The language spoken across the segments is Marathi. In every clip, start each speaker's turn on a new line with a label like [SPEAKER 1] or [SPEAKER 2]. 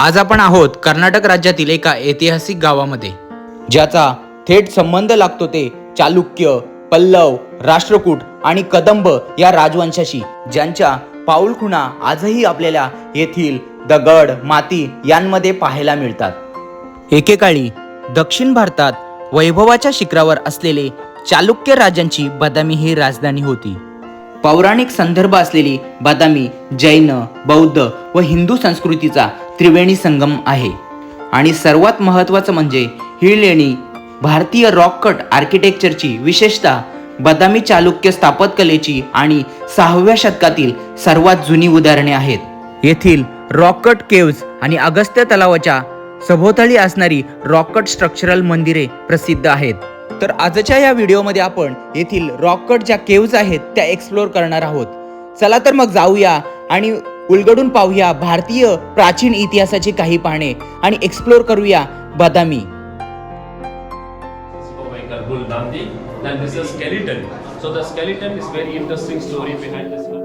[SPEAKER 1] आज आपण आहोत कर्नाटक राज्यातील एका ऐतिहासिक गावामध्ये ज्याचा थेट संबंध लागतो ते चालुक्य पल्लव राष्ट्रकूट आणि कदंब या राजवंशाशी ज्यांच्या पाऊलखुणा आजही आपल्याला येथील दगड माती यांमध्ये पाहायला मिळतात. एकेकाळी दक्षिण भारतात वैभवाच्या शिखरावर असलेले चालुक्य राजांची बदामी ही राजधानी होती. पौराणिक संदर्भ असलेली बदामी जैन बौद्ध व हिंदू संस्कृतीचा त्रिवेणी संगम आहे. आणि सर्वात महत्त्वाचं म्हणजे ही लेणी भारतीय रॉककट आर्किटेक्चरची विशेषतः बदामी चालुक्य स्थापत्यकलेची आणि सहाव्या शतकातील सर्वात जुनी उदाहरणे आहेत. येथील रॉककट केव्ज आणि अगस्त्य तलावाच्या सभोवताली असणारी रॉककट स्ट्रक्चरल मंदिरे प्रसिद्ध आहेत. तर आजच्या या व्हिडिओमध्ये आपण येथील रॉककट ज्या केव्ज आहेत त्या एक्सप्लोर करणार आहोत. चला तर मग जाऊया आणि उलगडून पाहूया भारतीय प्राचीन इतिहासाची काही पाहणे आणि एक्सप्लोर करूया बदामी
[SPEAKER 2] Michael Bull Nandi. Then this is skeleton. So the skeleton is very interesting story behind this one.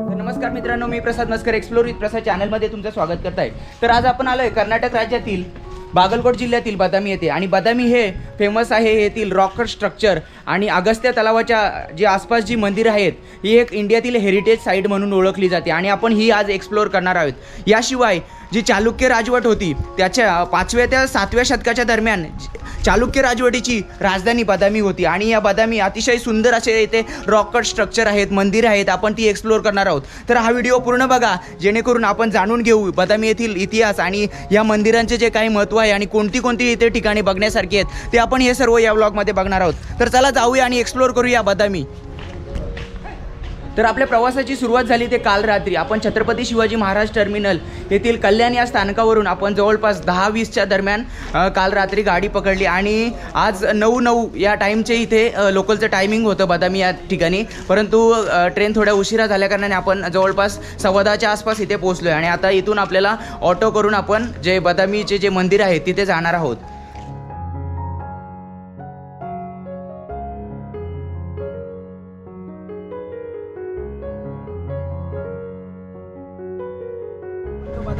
[SPEAKER 1] तर नमस्कार मित्रांनो मी प्रसाद मस्कर एक्सप्लोर विथ प्रसाद चॅनलमध्ये तुमचं स्वागत करत आहे तर आज आपण आलोय कर्नाटक राज्यातील बागलकोट जिल्ह्यातील बदामी येथे. आणि बदामी हे फेमस आहे येथील रॉकर स्ट्रक्चर आणि अगस्त्य तलावाच्या जी आसपास जी मंदिरं आहेत ही एक इंडियातील हेरिटेज साईट म्हणून ओळखली जाते. आणि आपण ही आज एक्सप्लोर करणार आहोत. याशिवाय जी चालुक्य राजवट होती त्याच्या पाचव्या त्या सातव्या शतकाच्या दरम्यान चालुक्य राजवटीची राजधानी बदामी होती. आणि या बदामी अतिशय सुंदर असे येथे रॉकट स्ट्रक्चर आहेत मंदिर आहेत आपण ती एक्सप्लोर करणार आहोत. तर हा व्हिडिओ पूर्ण बघा जेणेकरून आपण जाणून घेऊ बदामी येथील इतिहास आणि या मंदिरांचे जे काही महत्त्व आहे आणि कोणती कोणती इथे ठिकाणी बघण्यासारखी आहेत ते आपण हे सर्व या व्लॉगमध्ये बघणार आहोत. तर चला जाऊया आणि एक्सप्लोअर करूया बदामी. तर आपल्या प्रवासाची सुरुवात झाली ते काल रात्री. आपण छत्रपती शिवाजी महाराज टर्मिनल येथील कल्याण या स्थानकावरून आपण जवळपास दहा वीसच्या दरम्यान काल रात्री गाडी पकडली आणि आज नऊ नऊ या टाईमचे इथे लोकलचं टायमिंग होतं बदामी या ठिकाणी. परंतु ट्रेन थोड्या उशिरा झाल्याकारणाने आपण जवळपास सव्वा दहाच्या आसपास इथे पोहोचलो आहे आणि आता इथून आपल्याला ऑटो करून आपण जे बदामीचे जे मंदिर आहे तिथे जाणार आहोत.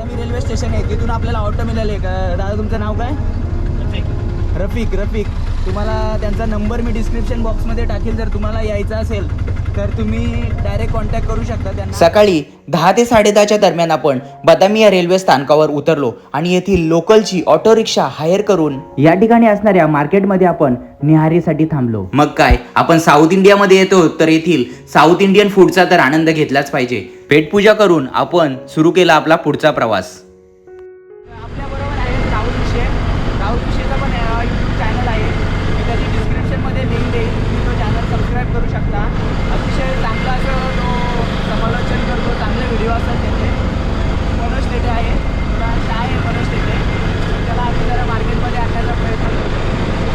[SPEAKER 1] बदामी रेल्वे स्टेशन आहे तिथून आपल्याला ऑटो मिळाले का? दादा तुमचं नाव काय? रफिक रफिक. तुम्हाला त्यांचा नंबर मी डिस्क्रिप्शन बॉक्समध्ये टाकेल. जर तुम्हाला यायचं असेल तर तुम्ही डायरेक्ट कॉन्टॅक्ट करू शकता त्यांना. सकाळी दहा ते साडेदहाच्या दरम्यान आपण बदामी या रेल्वे स्थानकावर उतरलो आणि येथील लोकलची ऑटो रिक्षा हायर करून या ठिकाणी असणाऱ्या मार्केटमध्ये आपण निहारीसाठी थांबलो. मग काय? आपण साऊथ इंडियामध्ये येतो तर येथील साऊथ इंडियन फूडचा तर आनंद घेतलाच पाहिजे. पेटपूजा करून आपण सुरू केला आपला पुढचा प्रवास आपल्या बरोबर आहे राहुल विषय राहुल विषयचा पण यूट्यूब चॅनल आहे मी त्याची डिस्क्रिप्शनमध्ये लिंक देईल तुम्ही तो चॅनल सबस्क्राईब करू शकता अतिशय चांगला असं तो समालोचन करतो चांगले व्हिडिओ असतात त्याचे मनोज टेटे आहे थोडा शाय आहे मनोज टेटे त्याला आम्ही जरा मार्केटमध्ये आणण्याचा प्रयत्न करतो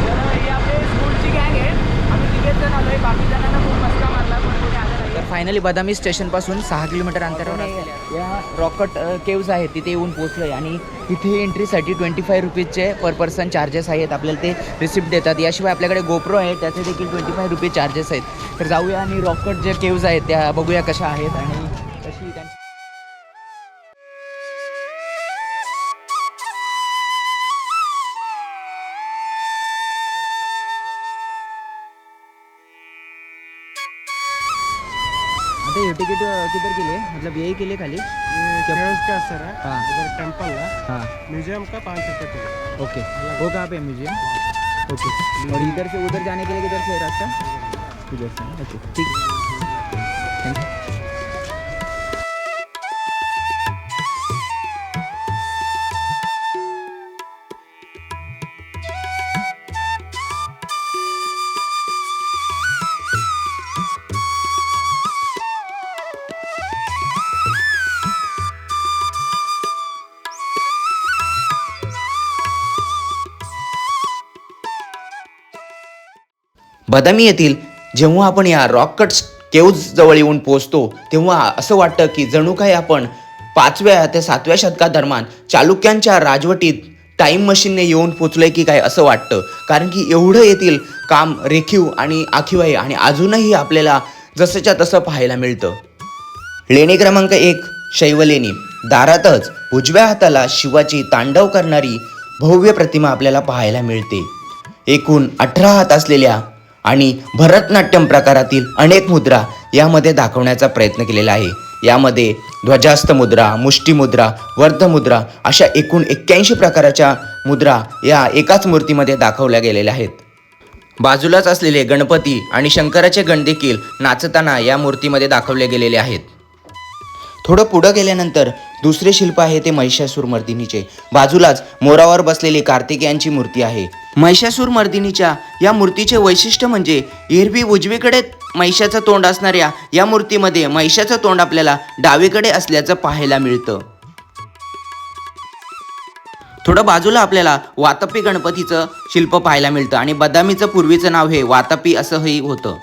[SPEAKER 1] तर ही आपली स्कूलची गँग आहे आम्ही तिघेच जण आलो आहे बाकी जणांना खूप मस्का मारला पण कोणी आलं नाही फायनली बदामी स्टेशनपासून सहा किलोमीटर अंतरावर असलेल्या या रॉकट केव्ज आहेत तिथे येऊन पोहोचलो आहे आणि इथे एंट्रीसाठी ट्वेंटी फाय रुपीजचे पर पर्सन चार्जेस आहेत. आपल्याला ते रिसिप्ट देतात. याशिवाय आपल्याकडे गोप्रो आहे त्याचे देखील ट्वेंटी फाय रुपीज चार्जेस आहेत. तर जाऊया आणि रॉकट जे केव्ज आहेत त्या बघूया कशा आहेत. आणि मतलब यही केले खाली?
[SPEAKER 3] फ्रेंड्स का सर है।
[SPEAKER 1] हाँ।
[SPEAKER 3] इधर टेंपल है।
[SPEAKER 1] हाँ।
[SPEAKER 3] म्यूज़ियम का पाँच रुपये
[SPEAKER 1] ओके। वो कहाँ पे म्यूज़ियम ओके। और इधर से उधर जाने के लिए किधर से है रास्ता? इधर से ओके। ठीक। बदामी येथील जेव्हा आपण या रॉककट केव्ज जवळ येऊन पोहोचतो तेव्हा असं वाटतं की जणू काही आपण पाचव्या ते सातव्या शतकादरम्यान चालुक्यांच्या राजवटीत टाईम मशीनने येऊन पोचलोय की काय असं वाटतं? कारण की एवढं येथील काम रेखीव आणि आखीव आहे आणि अजूनही आपल्याला जसंच्या तसं पाहायला मिळतं. लेणी क्रमांक एक शैवलेणी दारातच उजव्या हाताला शिवाची तांडव करणारी भव्य प्रतिमा आपल्याला पाहायला मिळते. एकूण अठरा हात असलेल्या आणि भरतनाट्यम प्रकारातील अनेक मुद्रा यामध्ये दाखवण्याचा प्रयत्न केलेला आहे. यामध्ये ध्वजास्त मुद्रा मुष्टीमुद्रा वर्धमुद्रा अशा एकूण एक्क्याऐंशी प्रकाराच्या मुद्रा या एकाच मूर्तीमध्ये दाखवल्या गेलेल्या आहेत. बाजूलाच असलेले गणपती आणि शंकराचे गण देखील नाचताना या मूर्तीमध्ये दाखवले गेलेले आहेत. थोडं पुढं गेल्यानंतर दुसरे शिल्प आहे ते महिषासूर मर्दिनीचे बाजूलाच मोरावर बसलेली कार्तिकेयांची मूर्ती आहे. महिषासूर मर्दिनीच्या या मूर्तीचे वैशिष्ट्य म्हणजे एरवी उजवीकडे महिषाचं तोंड असणाऱ्या या मूर्तीमध्ये महिषाचं तोंड आपल्याला डावीकडे असल्याचं पाहायला मिळतं. थोडं बाजूला आपल्याला वातापी गणपतीचं शिल्प पाहायला मिळतं आणि बदामीचं पूर्वीचं नाव हे वातापी असंही होतं.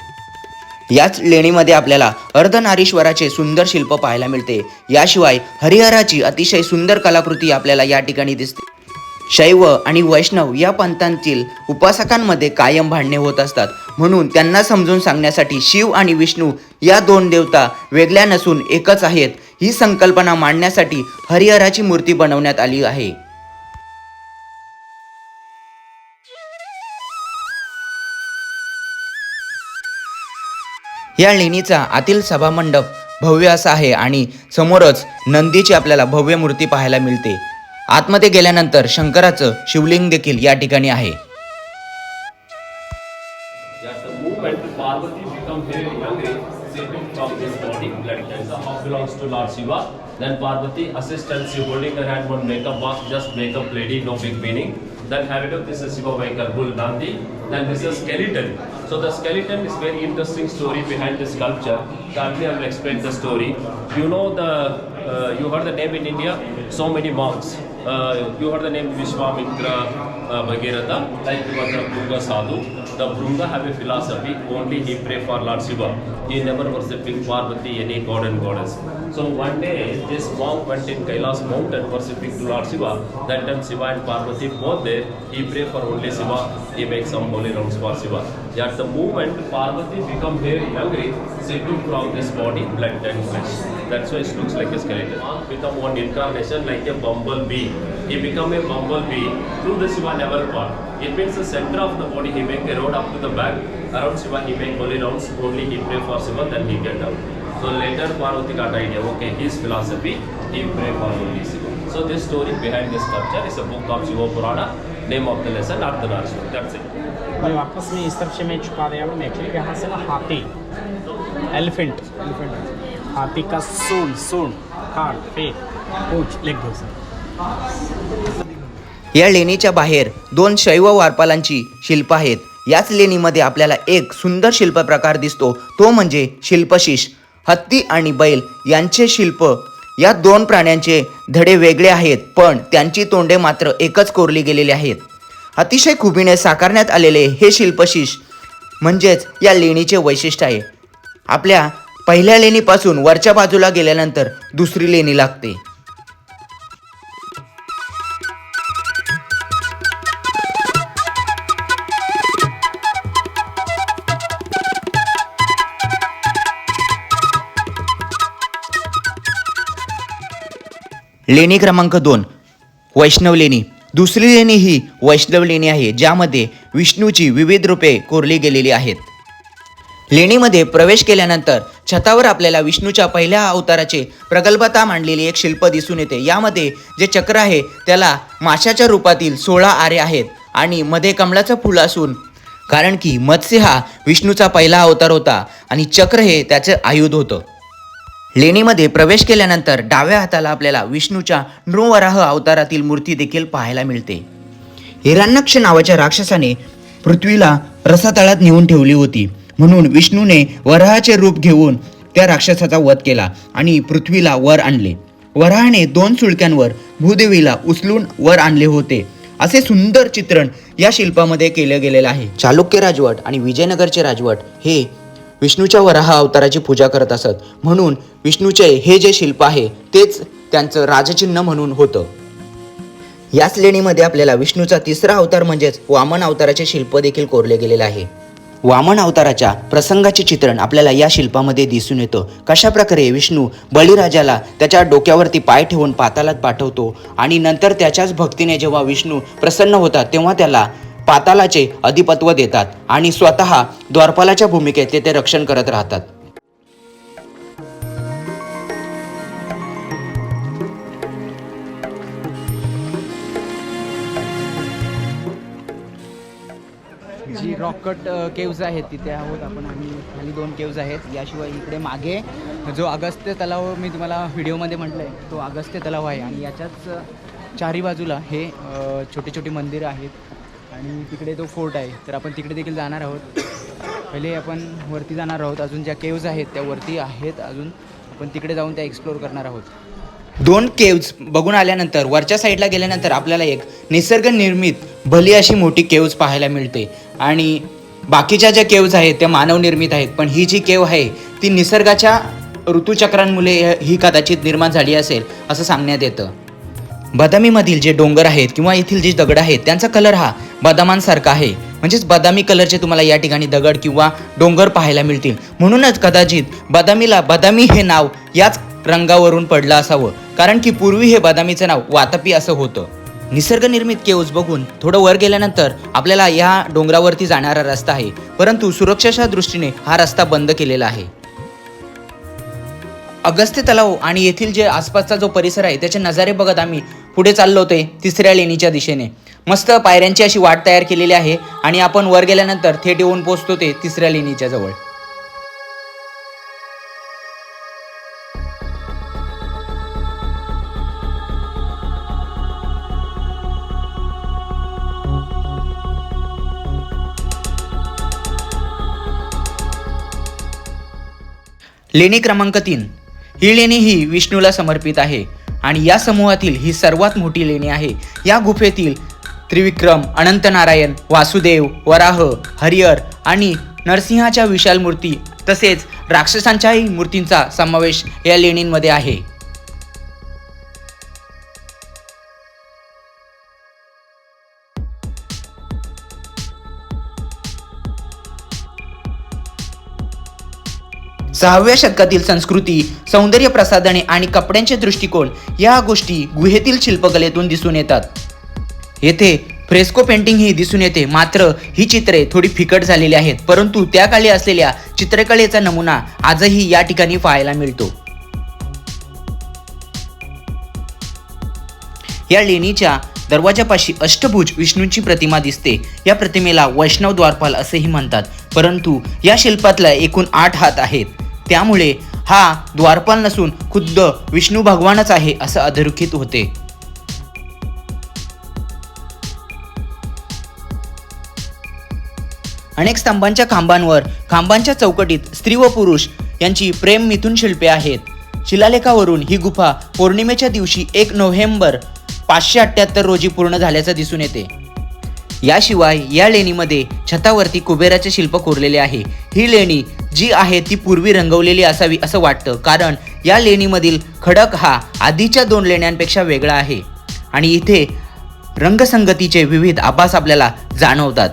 [SPEAKER 1] याच लेणीमध्ये आपल्याला अर्धनारीश्वराचे सुंदर शिल्प पाहायला मिळते. याशिवाय हरिहराची अतिशय सुंदर कलाकृती आपल्याला या ठिकाणी दिसते. शैव आणि वैष्णव या पंथांतील उपासकांमध्ये कायम भांडणे होत असतात. म्हणून त्यांना समजून सांगण्यासाठी शिव आणि विष्णू या दोन देवता वेगळ्या नसून एकच आहेत ही संकल्पना मांडण्यासाठी हरिहराची मूर्ती बनवण्यात आली आहे. या लेणीचा आतील सभामंडप भव्य असा आहे आणि समोरच नंदीची आपल्याला भव्य मूर्ती पाहायला मिळते. आतमध्ये गेल्यानंतर शंकराचं शिवलिंग देखील या ठिकाणी आहे
[SPEAKER 2] belongs to Lord Shiva. Then Parvati assistance, she holding her hand one makeup box, just makeup lady, no big meaning. Then have it up, this is Shiva Vaikar Bull Nandi. Then this is skeleton. So the skeleton is very interesting story behind this sculpture. Currently I will explain the story. You know the, uh, you heard the name in India, so many monks. Uh, you heard the name Vishwamitra uh, Bhagirath, like he was a Brunga Sadhu. The Brunga have a philosophy, only he pray for Lord Shiva. He never worshipping Parvati, any god and goddess. So one day, this monk went in Kailas mountain worshipping to Lord Shiva. That time Shiva and Parvati both there, he pray for only Shiva, he make some holy rounds for Shiva. At the moment, Parvati become very hungry, sitting from this body, blood and flesh. That's why it looks like a skeleton. Monk become one incarnation like a bumblebee. He become a bumblebee through the Shiva never part. It means the center of the body, he make a road up to the back. Around Shiva, he make only rounds. Only he pray for Shiva, then he get down. So later Parvati got idea, okay, his philosophy, he pray for only Shiva. So this story behind this sculpture is a book of Shiva Purana. Name of the lesson, Ardhanarishwar. That's it.
[SPEAKER 4] भाई वापस में इस तरफ से मैं छुपा दिया एक्चुअली यहाँ से ना हाथी एलिफेंट एलिफेंट हाथी का सूंड सूंड हाथ पेट पूछ लेग दो सर
[SPEAKER 1] या लेणीच्या बाहेर दोन शैव वारपालांची शिल्प आहेत. याच लेणीमध्ये आपल्याला एक सुंदर शिल्प प्रकार दिसतो. तो म्हणजे शिल्पशीष हत्ती आणि बैल यांचे शिल्प. या दोन प्राण्यांचे धडे वेगळे आहेत पण त्यांची तोंडे मात्र एकच कोरली गेलेली आहेत. अतिशय खुबीने साकारण्यात आलेले हे शिल्पशीष म्हणजेच या लेणीचे वैशिष्ट्य आहे. आपल्या पहिल्या लेणीपासून वरच्या बाजूला गेल्यानंतर दुसरी लेणी लागते. लेणी क्रमांक दोन वैष्णव लेणी. दुसरी लेणी ही वैष्णव लेणी आहे ज्यामध्ये विष्णूची विविध रूपे कोरली गेलेली आहेत. लेणीमध्ये प्रवेश केल्यानंतर छतावर आपल्याला विष्णूच्या पहिल्या अवताराचे प्रगल्भता मांडलेली एक शिल्प दिसून येते. यामध्ये जे चक्र आहे त्याला माशाच्या रूपातील सोळा आरे आहेत आणि मध्ये कमळाचं फुल असून कारण की मत्स्य हा विष्णूचा पहिला अवतार होता आणि चक्र हे त्याचं आयुध होतं. लेणीमध्ये प्रवेश केल्यानंतर डाव्या हाताला आपल्याला विष्णूच्या नृवराह अवतारातील मूर्ती देखील पाहायला मिळते. हिरण्यक्ष नावाच्या राक्षसाने पृथ्वीला रसातळात नेऊन ठेवली होती. म्हणून विष्णूने वराहाचे रूप घेऊन त्या राक्षसाचा वध केला आणि पृथ्वीला वर आणले. वराहाने दोन सुळक्यांवर भूदेवीला उचलून वर आणले होते. असे सुंदर चित्रण या शिल्पामध्ये केलं गेलेलं आहे. चालुक्य राजवट आणि विजयनगरचे राजवट हे विष्णूच्या वराह अवताराची पूजा करत असत. म्हणून विष्णूचे हे जे शिल्प आहे तेच त्यांचं राजचिन्ह म्हणून होतं. याच लेणीमध्ये आपल्याला विष्णूचा तिसरा अवतार म्हणजेच वामन अवताराचे शिल्प देखील कोरले गेलेले आहे. वामन अवताराच्या प्रसंगाचे चित्रण आपल्याला या शिल्पामध्ये दिसून येतं. कशा प्रकारे विष्णू बळीराजाला त्याच्या डोक्यावरती पाय ठेवून पातालात पाठवतो आणि नंतर त्याच्याच भक्तीने जेव्हा विष्णू प्रसन्न होतात तेव्हा त्याला पातालाचे अधिपत्व देतात आणि स्वतः द्वारपालाच्या भूमिकेत ते ते रक्षण करत राहतात.
[SPEAKER 5] रॉकट केव्ज आहेत तिथे आहोत आपण. आणि खाली दोन केव्ज आहेत. याशिवाय इकडे मागे जो अगस्त्य तलाव मी तुम्हाला व्हिडिओमध्ये म्हटलं आहे तो अगस्त्य तलाव आहे. आणि याच्याच चारी बाजूला हे छोटे छोटे मंदिरं आहेत. आणि तिकडे तो फोर्ट आहे. तर आपण तिकडे देखील जाणार आहोत. पहिले आपण वरती जाणार आहोत. अजून ज्या केव्ज आहेत त्या वरती आहेत अजून. आपण तिकडे जाऊन त्या एक्सप्लोर करणार आहोत.
[SPEAKER 1] दोन केव्ज बघून आल्यानंतर वरच्या साईडला गेल्यानंतर आपल्याला एक निसर्गनिर्मित भली अशी मोठी केव्ज पाहायला मिळते. आणि बाकीच्या ज्या केव्ज आहेत त्या मानवनिर्मित आहेत. पण ही जी केव आहे ती निसर्गाच्या ऋतुचक्रांमुळे ही कदाचित निर्माण झाली असेल असं सांगण्यात येतं. बदामीमधील जे डोंगर आहेत किंवा येथील जे दगड आहेत त्यांचा कलर हा बदामांसारखा आहे. म्हणजेच बदामी कलरचे तुम्हाला या ठिकाणी दगड किंवा डोंगर पाहायला मिळतील. म्हणूनच कदाचित बदामीला बदामी हे नाव याच रंगावरून पडलं असावं. कारण की पूर्वी हे बदामीचं नाव वातापी असं होतं. निसर्गनिर्मित केव्ज बघून थोडं वर गेल्यानंतर आपल्याला या डोंगरावरती जाणारा रस्ता आहे. परंतु सुरक्षेच्या दृष्टीने हा रस्ता बंद केलेला आहे. अगस्त्य तलाव आणि येथील जे आसपासचा जो परिसर आहे त्याचे नजारे बघत आम्ही पुढे चाललो होते तिसऱ्या लेणीच्या दिशेने. मस्त पायऱ्यांची अशी वाट तयार केलेली आहे आणि आपण वर गेल्यानंतर थेट येऊन पोचतो ते तिसऱ्या लेणीच्या जवळ. लेणी क्रमांक तीन. ही लेणी ही विष्णूला समर्पित आहे आणि या समूहातील ही सर्वात मोठी लेणी आहे. या गुफेतील त्रिविक्रम अनंतनारायण वासुदेव वराह हरिहर आणि नरसिंहाच्या विशाल मूर्ती तसेच राक्षसांच्याही मूर्तींचा समावेश या लेणींमध्ये आहे. सहाव्या शतकातील संस्कृती सौंदर्य प्रसाधने आणि कपड्यांचे दृष्टिकोन या गोष्टी गुहेतील शिल्पकलेतून दिसून येतात. येथे फ्रेस्को पेंटिंग ही दिसून येते. मात्र ही चित्रे थोडी फिकट झालेली आहेत. परंतु त्या काळी असलेल्या चित्रकलेचा नमुना आजही या ठिकाणी पाहायला मिळतो. या लेणीच्या दरवाजापाशी अष्टभुज विष्णूंची प्रतिमा दिसते. या प्रतिमेला वैष्णव द्वारपाल असेही म्हणतात. परंतु या शिल्पातल्या एकूण आठ हात आहेत. त्यामुळे हा द्वारपाल नसून खुद्द विष्णू भगवानच आहे असं अधोरेखित होते. अनेक स्तंभांच्या खांबांवर खांबांच्या चौकटीत स्त्री व पुरुष यांची प्रेम मिथून शिल्पे आहेत. शिलालेखावरून ही गुफा पौर्णिमेच्या दिवशी एक नोव्हेंबर पाचशे अठ्ठ्याहत्तर रोजी पूर्ण झाल्याचं दिसून येते. याशिवाय या लेणीमध्ये छतावरती कुबेराचे शिल्प कोरलेले आहे. ही लेणी जी आहे ती पूर्वी रंगवलेली असावी असं वाटतं. कारण या लेणीमधील खडक हा आधीच्या दोन लेण्यांपेक्षा वेगळा आहे. आणि इथे रंगसंगतीचे विविध आभास आपल्याला जाणवतात.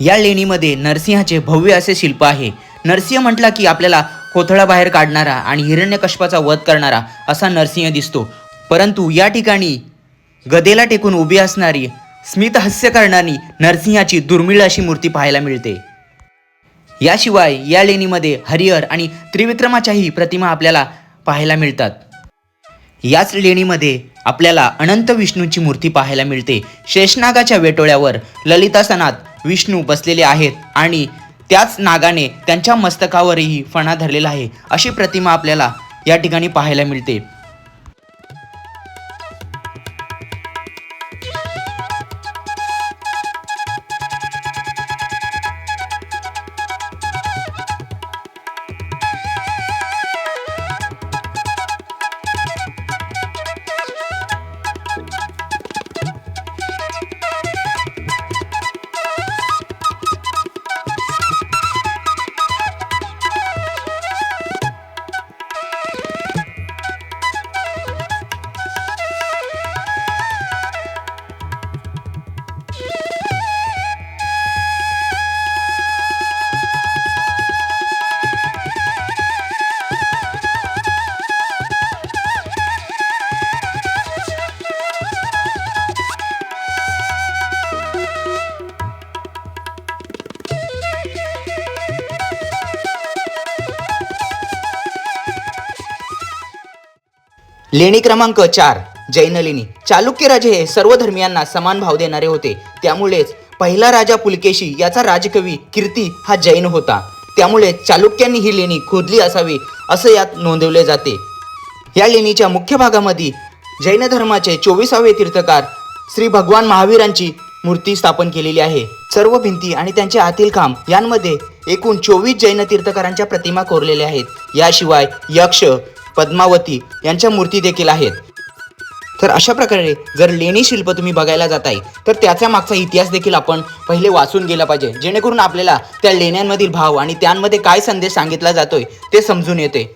[SPEAKER 1] या लेणीमध्ये नरसिंहाचे भव्य असे शिल्प आहे. नरसिंह म्हटला की आपल्याला कोथळा बाहेर काढणारा आणि हिरण्यकश्पाचा वध करणारा असा नरसिंह दिसतो. परंतु या ठिकाणी गदेला टेकून उभी असणारी स्मितहस्य करणारी नरसिंहाची दुर्मिळ अशी मूर्ती पाहायला मिळते. याशिवाय या लेणीमध्ये हरिहर आणि त्रिविक्रमाच्याही प्रतिमा आपल्याला पाहायला मिळतात. याच लेणीमध्ये आपल्याला अनंत विष्णूची मूर्ती पाहायला मिळते. शेषनागाच्या वेटोळ्यावर ललितासनात विष्णू बसलेले आहेत आणि त्याच नागाने त्यांच्या मस्तकावरही फणा धरलेला आहे अशी प्रतिमा आपल्याला या ठिकाणी पाहायला मिळते. लेणी क्रमांक चार जैन लेणी चालुक्य राजे हे सर्व धर्मियांना समान भाव देणारे होते. त्यामुळेच पहिला राजा पुलकेशी याचा राजकवी कीर्ती हा जैन होता. त्यामुळे चालुक्यांनी ही लेणी खोदली असावी असं यात नोंदवले जाते. या लेणीच्या मुख्य भागामध्ये जैन धर्माचे चोवीसावे तीर्थकार श्री भगवान महावीरांची मूर्ती स्थापन केलेली आहे. सर्व भिंती आणि त्यांचे आतील काम यांमध्ये एकूण चोवीस जैन तीर्थकारांच्या प्रतिमा कोरलेल्या आहेत. याशिवाय यक्ष पद्मावती यांच्या मूर्ती देखील आहेत. तर अशा प्रकारे जर लेणी शिल्प तुम्ही बघायला जाताय तर त्याचा मागचा इतिहास देखील आपण पहिले वाचून गेला पाहिजे. जेणेकरून आपल्याला त्या लेण्यांमधील भाव आणि त्यांमध्ये काय संदेश सांगितला जातोय ते समजून येते.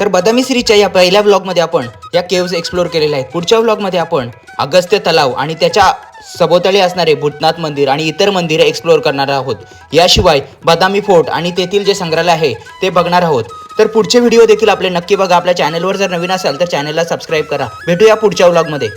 [SPEAKER 1] तर बदामी सिरीजच्या या पहिल्या ब्लॉगमध्ये आपण या केव्ज एक्सप्लोर केलेल्या आहेत. पुढच्या ब्लॉगमध्ये आपण अगस्त्य तलाव आणि त्याच्या सभोवताली असणारे भूतनाथ मंदिर आणि इतर मंदिरे एक्सप्लोर करणार आहोत. याशिवाय बदामी फोर्ट आणि तेथील जे संग्रहालय आहे ते बघणार आहोत. तर पुढचे व्हिडिओ देखील आपले नक्की बघा. आपल्या चॅनलवर जर नवीन असाल तर चॅनलला सबस्क्राईब करा. भेटूया पुढच्या व्लॉगमध्ये